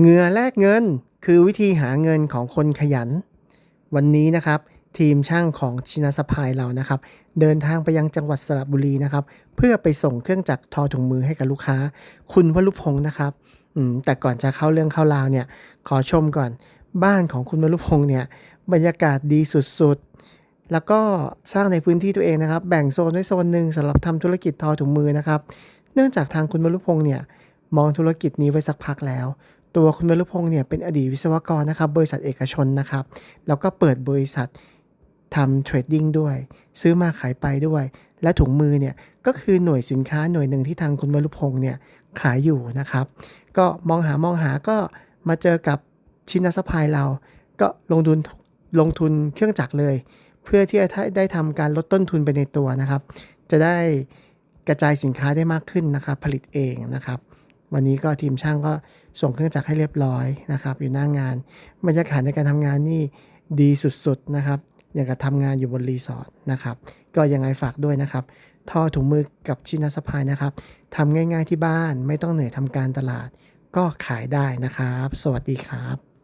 เหงื่อแลกเงินคือวิธีหาเงินของคนขยัน วันนี้นะครับทีมช่างของชินาสพายเรานะครับ เดินทางไปยังจังหวัดสระบุรีนะครับ เพื่อไปส่งเครื่องจักรทอถุงมือให้กับลูกค้า คุณวรุพงศ์นะครับแต่ก่อนจะเข้าเรื่องเข้าราวเนี่ยขอชมก่อน บ้านของคุณวรุพงศ์เนี่ยบรรยากาศดีสุดๆ แล้วก็สร้างในพื้นที่ตัวเองนะครับ แบ่งโซนไว้โซนหนึ่งสำหรับทำธุรกิจทอถุงมือนะครับ เนื่องจากทางคุณวรุพงศ์เนี่ยมองธุรกิจนี้ไว้สักพักแล้ว ตัวคุณวรุพงศ์เนี่ยเป็นอดีตวิศวกรนะครับบริษัทเอกชนนะครับ แล้วก็เปิดบริษัททำเทรดดิ้งด้วย ซื้อมาขายไปด้วย และถุงมือเนี่ยก็คือหน่วยสินค้าหน่วยหนึ่งที่ทางคุณวรุพงศ์เนี่ยขายอยู่นะครับ ก็มองหามองหาก็มาเจอกับชินาสพายเรา ก็ลงทุนลงทุนเครื่องจักรเลย เพื่อที่จะได้ทำการลดต้นทุนไปในตัวนะครับ จะได้กระจายสินค้าได้มากขึ้นนะครับ ผลิตเองนะครับ วันนี้ก็ทีมช่างก็ส่งเครื่องจักรให้เรียบร้อยนะครับ อยู่หน้างานบรรยากาศในการทำงานนี่ดีสุดๆนะครับอย่างกับทำงานอยู่บนรีสอร์ทนะครับ ก็ยังไงฝากด้วยนะครับ ท่อถุงมือกับชินาสพายนะครับทำง่ายๆที่บ้านไม่ต้องเหนื่อยทำการตลาด ก็ขายได้นะครับ สวัสดีครับ